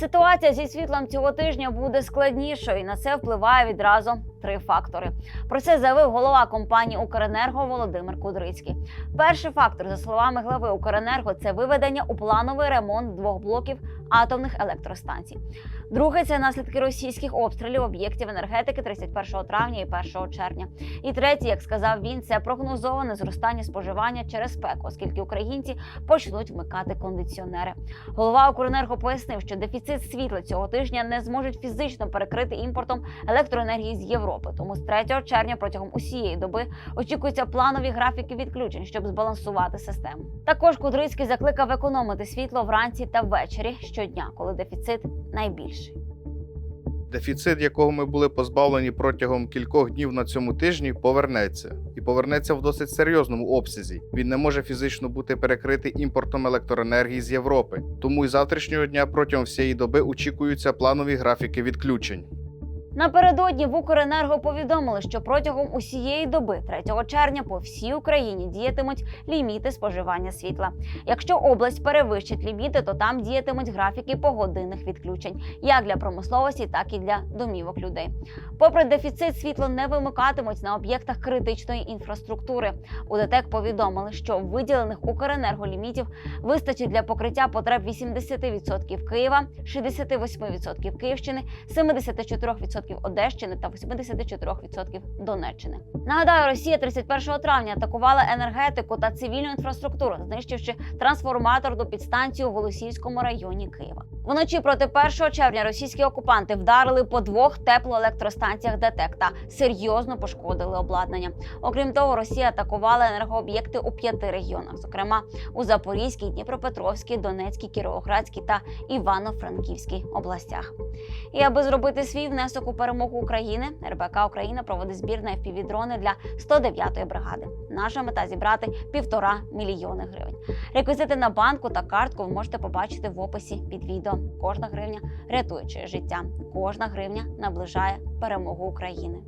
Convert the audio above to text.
Ситуація зі світлом цього тижня буде складнішою. і На це впливає відразу три фактори. Про це заявив голова компанії Укренерго Володимир Кудрицький. Перший фактор, за словами глави Укренерго, це виведення у плановий ремонт двох блоків атомних електростанцій. Друге це наслідки російських обстрілів об'єктів енергетики 31 травня і 1 червня. І третє, як сказав він, це прогнозоване зростання споживання через спеку, оскільки українці почнуть вмикати кондиціонери. Голова Укренерго пояснив, що дефіцит світла цього тижня не зможуть фізично перекрити імпортом електроенергії з Європи. Тому з 3 червня протягом усієї доби очікуються планові графіки відключень, щоб збалансувати систему. Також Кудрицький закликав економити світло вранці та ввечері щодня, коли дефіцит найбільший. Дефіцит, якого ми були позбавлені протягом кількох днів на цьому тижні, повернеться і повернеться в досить серйозному обсязі. Він не може фізично бути перекритий імпортом електроенергії з Європи. Тому і завтрашнього дня протягом всієї доби очікуються планові графіки відключень. Напередодні в Укренерго повідомили, що протягом усієї доби 3 червня по всій Україні діятимуть ліміти споживання світла. Якщо область перевищить ліміти, то там діятимуть графіки погодинних відключень, як для промисловості, так і для домівок людей. Попри дефіцит, світло не вимикатимуть на об'єктах критичної інфраструктури. У ДТЕК повідомили, що виділених Укренерго лімітів вистачить для покриття потреб 80% Києва, 68% Київщини, 74% Одещини та 84% Донеччини. Нагадаю, Росія 31 травня атакувала енергетику та цивільну інфраструктуру, знищивши трансформаторну підстанцію у Голосіївському районі Києва. Вночі проти 1 червня російські окупанти вдарили по двох теплоелектростанціях ДТЕК та серйозно пошкодили обладнання. Окрім того, Росія атакувала енергооб'єкти у п'яти регіонах, зокрема у Запорізькій, Дніпропетровській, Донецькій, Кіровоградській та Івано-Франківській областях. І аби зробити свій внесок у перемогу України, РБК Україна проводить збір на FPV-дрони для 109-ї бригади. Наша мета зібрати півтора мільйони гривень. Реквізити на банку та картку ви можете побачити в описі під відео. Кожна гривня рятує життя. Кожна гривня наближає перемогу України.